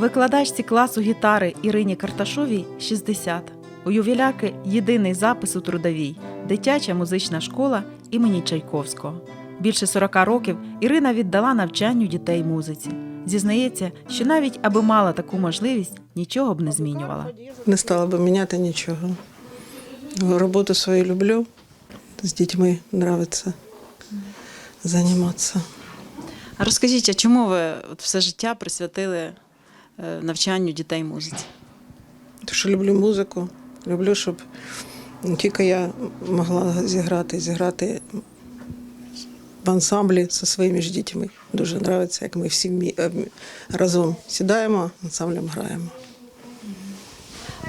Викладачці класу гітари Ірині Карташовій 60. У ювілярки єдиний запис у трудовій дитяча музична школа імені Чайковського. Більше 40 років Ірина віддала навчанню дітей музиці. Зізнається, що навіть аби мала таку можливість, нічого б не змінювала. Не стала би міняти нічого. Роботу свою люблю. З дітьми подобається займатися. А розкажіть, а чому ви все життя присвятили навчанню дітей музиці? Тому що люблю музику, люблю, щоб не тільки я могла зіграти, зіграти в ансамблі зі своїми ж дітьми. Дуже подобається, як ми всі е, разом сідаємо, ансамблем граємо.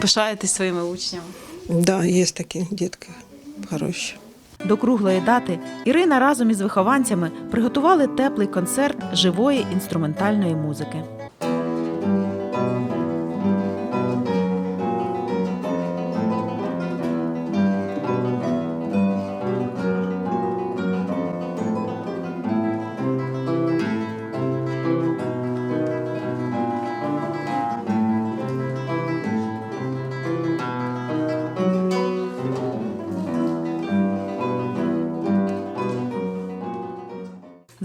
Пишаєтесь своїми учнями? Так, да, є такі дітки хороші. До круглої дати Ірина разом із вихованцями приготували теплий концерт живої інструментальної музики.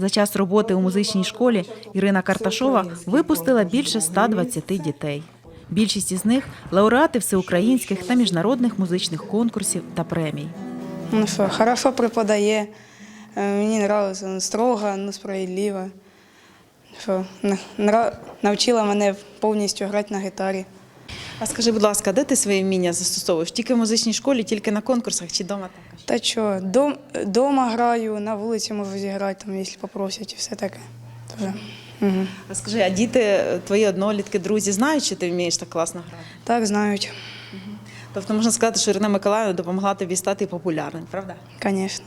За час роботи у музичній школі Ірина Карташова випустила більше 120 дітей. Більшість із них лауреати всеукраїнських та міжнародних музичних конкурсів та премій. Ну що, хорошо преподає. Е, Мені подобається, строго, ну справедливо. Що, навчила мене повністю грати на гітарі. А скажи, будь ласка, де ти свої вміння застосовуєш? Тільки в музичній школі, тільки на конкурсах чи вдома також? Та що, дом, дома граю, на вулиці можу зіграти, там, якщо попросять, і все таке. Тоже. Угу. А скажи, а діти, твої однолітки, друзі, знають, що ти вмієш так класно грати? Так, знають, Тобто можна сказати, що Ірина Миколаївна допомогла тобі стати популярним, правда? звісно.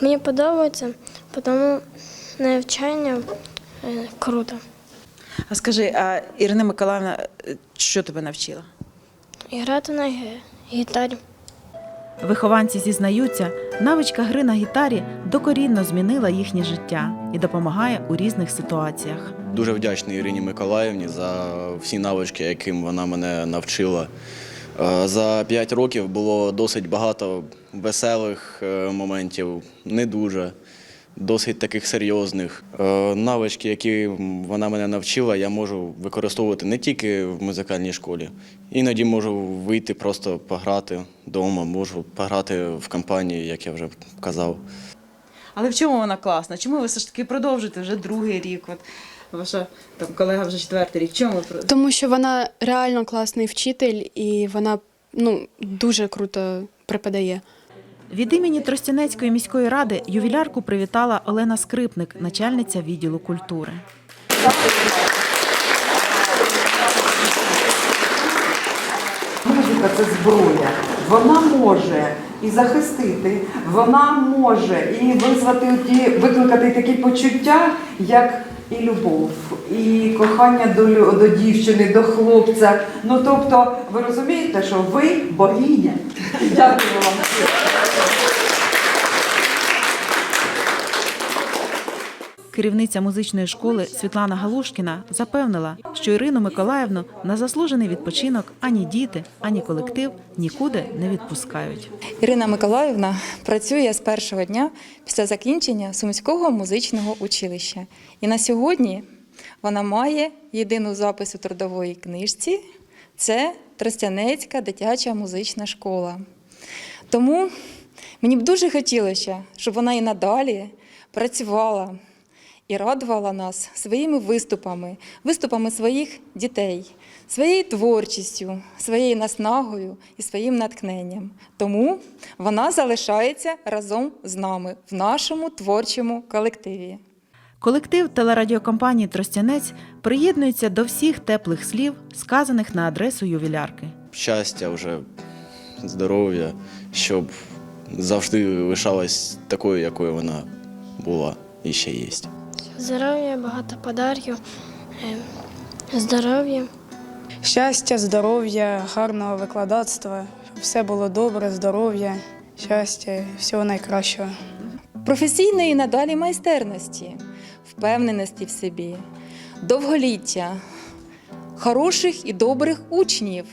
Мені подобається, тому навчання е, круто. А скажи, а Ірина Миколаївна е, що тебе навчила? Грати на гі- гітарі. Вихованці зізнаються, навичка гри на гітарі докорінно змінила їхнє життя і допомагає у різних ситуаціях. Дуже вдячний Ірині Миколаївні за всі навички, яким вона мене навчила. Е, За п'ять років було досить багато веселих е, моментів, не дуже, досить таких серйозних. Е, Навички, які вона мене навчила, я можу використовувати не тільки в музикальній школі. Іноді можу вийти просто пограти вдома, можу пограти в компанії, як я вже казав. Але в чому вона класна? Чому ви все ж таки продовжуєте вже другий рік? От ваша там колега вже четвертий рік. Чому ви про- Тому що вона реально класний вчитель і вона ну, дуже круто преподає. Від імені Тростянецької міської ради ювілярку привітала Олена Скрипник, начальниця відділу культури. Музика це зброя. Вона може і захистити, вона може і визвати ті, викликати такі почуття, як і любов, і кохання до, до дівчини, до хлопця. Ну тобто, ви розумієте, що ви богиня. Дякую вам. Керівниця музичної школи Світлана Галушкіна запевнила, що Ірину Миколаївну на заслужений відпочинок ані діти, ані колектив нікуди не відпускають. Ірина Миколаївна працює з першого дня після закінчення Сумського музичного училища. І на сьогодні вона має єдину запис у трудової книжці це Тростянецька дитяча музична школа. Тому мені б дуже хотілося, щоб вона і надалі працювала і радувала нас своїми виступами, виступами своїх дітей, своєю творчістю, своєю наснагою і своїм натхненням. Тому вона залишається разом з нами в нашому творчому колективі. Колектив телерадіокомпанії Тростянець приєднується до всіх теплих слів, сказаних на адресу ювілярки. щастя, вже здоров'я, щоб завжди лишалась такою, якою вона була і ще є. Здоров'я, багато подарків, е, здоров'я. Щастя, здоров'я, гарного викладацтва, щоб все було добре, здоров'я, щастя, всього найкращого. Професійної і надалі майстерності, впевненості в собі, довголіття, хороших і добрих учнів.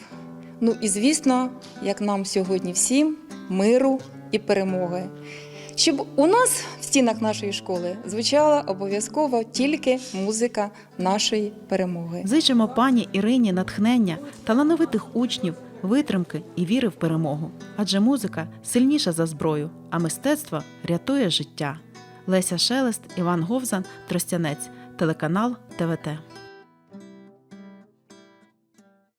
Ну і звісно, як нам сьогодні всім, миру і перемоги. Щоб у нас в стінах нашої школи звучала обов'язково тільки музика нашої перемоги. Зичимо пані Ірині натхнення, талановитих учнів, витримки і віри в перемогу. Адже музика сильніша за зброю, а мистецтво рятує життя. Леся Шелест, Іван Говзан, Тростянець, телеканал ТВТ.